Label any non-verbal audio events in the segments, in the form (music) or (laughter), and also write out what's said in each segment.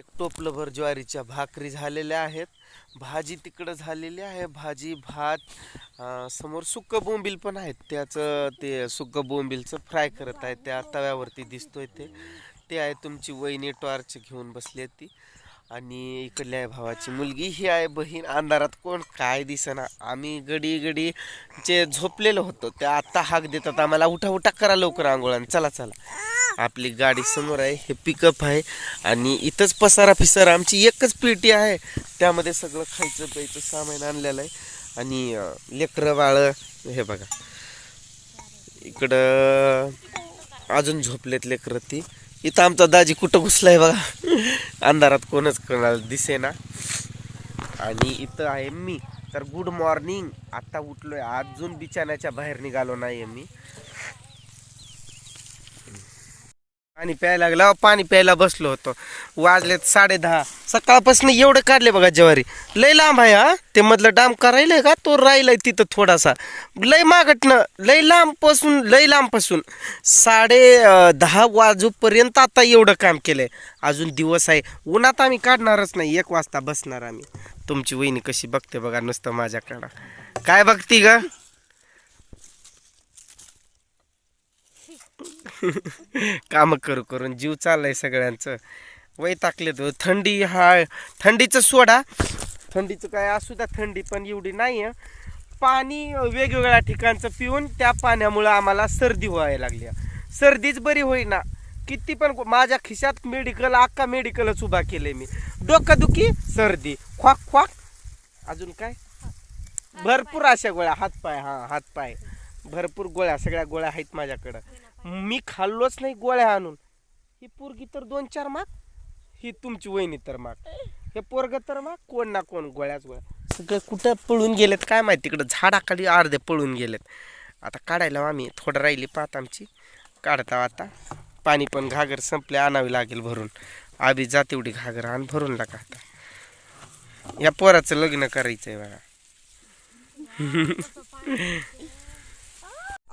एक टोपलंभर ज्वारीच्या भाकरी झालेल्या आहेत. भाजी तिकडं झालेली आहे. भाजी भात समोर सुक्क बोंबील पण आहेत. त्याचं ते सुक्क बोंबीलचं फ्राय करत आहे त्या तव्यावरती दिसतोय ते. ते आहे तुमची वहिनी टॉर्च घेऊन बसली आहे ती. आणि इकडल्या आहे भावाची मुलगी. ही आहे बहीण अंधारात कोण? काय दिसेना. आम्ही गडी गडी जे झोपलेलं होतं ते आत्ता हाक देतात. आम्हाला उठा उठा करा लवकर आंघोळान चला चला. आपली गाडी समोर आहे हे पिकअप आहे आणि इथंच पसारा फिसारा आमची एकच पेटी आहे. त्यामध्ये सगळं खायचं प्यायचं सामान आणलेलं आहे. आणि लेकरं बाळं हे बघा. इकडं अजून झोपलेत लेकरं ती. इथं आमचा दाजी कुठं घुसलाय बघा. अंधारात कोणच कोणाला दिसेना. आणि इथं आहे मी. तर गुड मॉर्निंग आता उठलोय. अजून बिछाण्याच्या बाहेर निघालो नाही मी. पाणी प्यायला लागला पाणी प्यायला बसलो होतो. वाजलेत साडे दहा. सकाळपासून एवढं काढले बघा ज्वारी. लय लांब आहे हा? ते मधलं डाम करायलंय का? तो राहिलाय तिथं थोडासा. लय मागटनं लय लांबपासून लय लांबपासून साडे दहा वाजूपर्यंत आता एवढं काम केलंय. अजून दिवस आहे. उन्हात आम्ही काढणारच नाही. एक वाजता बसणार आम्ही. तुमची वहिनी कशी बघते बघा नुसतं माझ्याकडं. काय बघती ग? काम करू करून जीव चाललाय सगळ्यांचं. वय टाकले तो थंडी हा थंडीचं सोडा. थंडीचं काय असू द्या थंडी पण एवढी नाही आहे पाणी वेगवेगळ्या ठिकाणचं पिऊन त्या पाण्यामुळं आम्हाला सर्दी व्हायला लागली. सर्दीच बरी होईना. किती पण माझ्या खिशात मेडिकल अख्खा मेडिकलच उभा केलंय मी. डोकादुखी सर्दी. ख्वाक ख्वाक. अजून काय? भरपूर अशा गोळ्या. हातपाय हा हातपाय भरपूर गोळ्या सगळ्या गोळ्या आहेत माझ्याकडं. मी खाल्लोच नाही गोळ्या आणून. ही पोरगी तर दोन चार माग ही तुमची वहिनी तर माग. हे पोरग तर माग कोण ना कोण गोळ्याच गोळ्या. सगळं कुठं पळून गेलेत काय माहिती तिकडं झाडाखाली अर्धे पळून गेलेत. आता काढायला आम्ही थोडं राहिली पाहत आमची. काढता आता. पाणी पण घागर संपले आणावी लागेल भरून. आधी जा तेवढी घागर आण भरून लागा आता. या पोराचं लग्न करायचंय बघा. (laughs)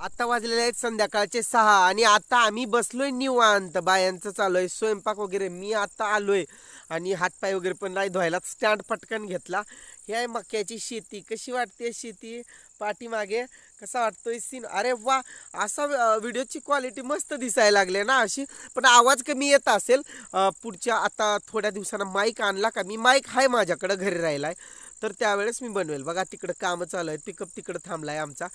आता वाजलेले आहेत संध्याकाळचे सहा आणि आता आम्ही बसलोय निवांत. बायांचं चालू आहे स्वयंपाक वगैरे मी आता आलोय. आणि हातपाय वगैरे पण नाही धुवायला स्टँड पटकन घेतला. हे आहे मक्याची शेती. कशी वाटते शेती? पाठीमागे कसा वाटतोय सीन अरे वा! असा व्हिडिओची क्वालिटी मस्त दिसायला लागली ना अशी. पण आवाज कमी येत असेल. पुढच्या आता थोड्या दिवसानं माईक आणला का? मी माईक आहे माझ्याकडं घरी राहिला आहे तर त्यावेळेस मी बनवेल. बघा तिकडं कामं चालू आहे पिकअप तिकडं थांबलाय आमचा.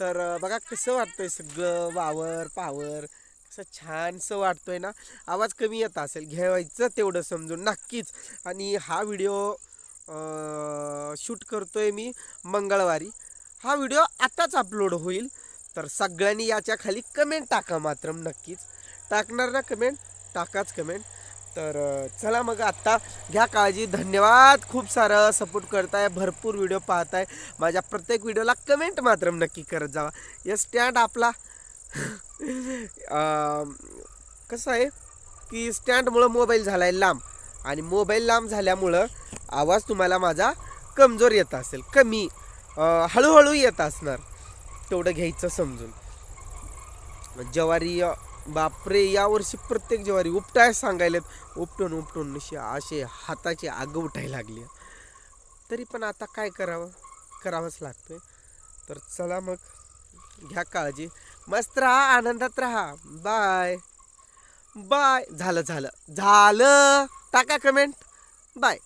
तर बघा कसं वाटतंय सगळं वावर पावर कसं छानसं वाटतोय ना? आवाज कमी येत असेल घ्यायचं तेवढं समजून नक्कीच. आणि हा व्हिडिओ शूट करतोय मी मंगळवारी. हा व्हिडिओ आताच अपलोड होईल तर सगळ्यांनी याच्या खाली कमेंट टाका मात्र नक्कीच. टाकणार ना कमेंट? टाकाच कमेंट. तर चला मग आत्ता घ्या काळजी. धन्यवाद. खूप सारं सपोर्ट करताय. भरपूर व्हिडिओ पाहताय. माझ्या प्रत्येक व्हिडिओला कमेंट मात्र नक्की करत जावा. या स्टँड आपला कसं आहे की स्टँडमुळं मोबाईल झाला आहे लांब. आणि मोबाईल लांब झाल्यामुळं आवाज तुम्हाला माझा कमजोर येत असेल. कमी हळूहळू येत असणार. तेवढं घ्यायचं समजून. ज्वारी बापरे यावर्षी प्रत्येक ज्वारी उपटाय सांगायलेत. उपटून उपटून अशी असे हाताचे आग उठायला लागली. तरी पण आता काय करावं? करावंच लागतंय. तर चला मग घ्या काळजी. मस्त राहा आनंदात राहा. बाय. बाय. झालं झालं. झालं. टाका कमेंट बाय.